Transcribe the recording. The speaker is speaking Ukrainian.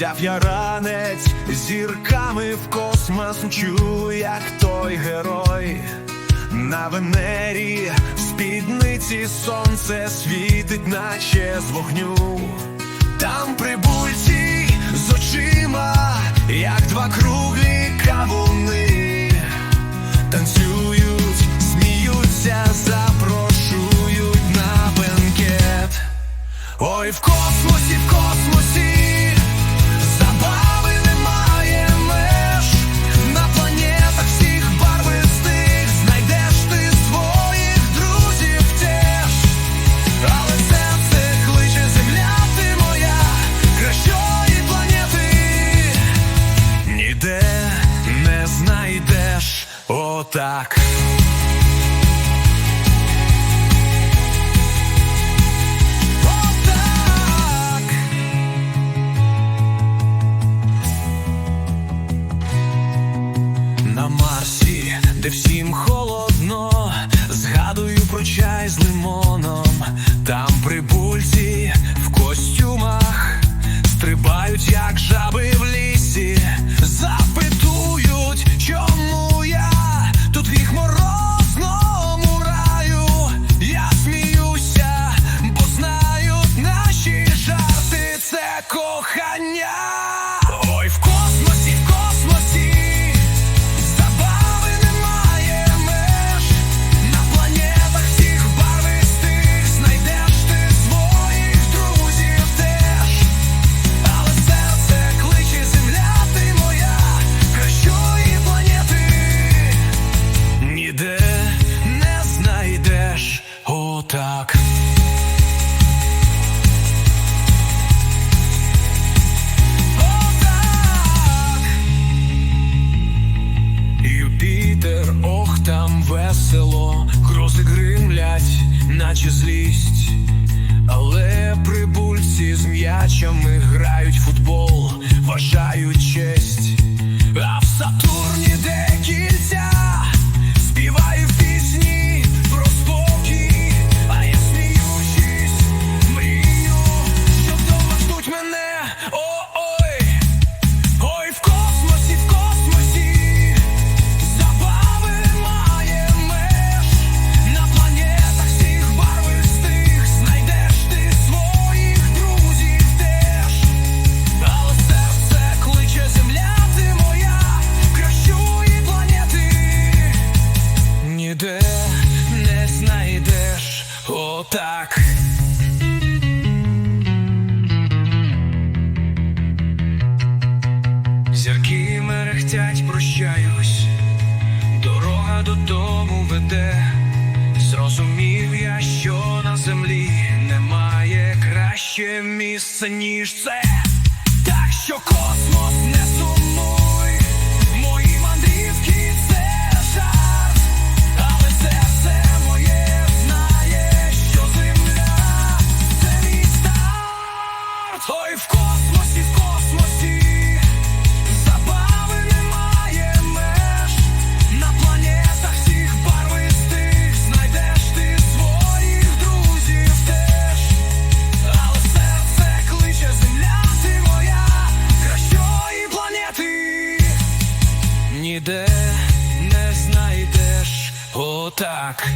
Взяв я ранець зірками в космос мчу, як той герой. На Венері в спідниці сонце світить, наче з вогню. Там прибульці з очима, як два круглі кавуни, танцюють, сміються, запрошують на бенкет. Ой, в Отак. На Марсі, де всім холодно, згадую про чай з лимоном. Там прибульці в костюмах стрибають, як жаби в наче злість. Але прибульці з м'ячами отак. Зірки мерехтять, прощаюсь, дорога додому веде. Зрозумів я, що на землі немає краще місця, ніж це. Так що ко ніде не знайдеш отак.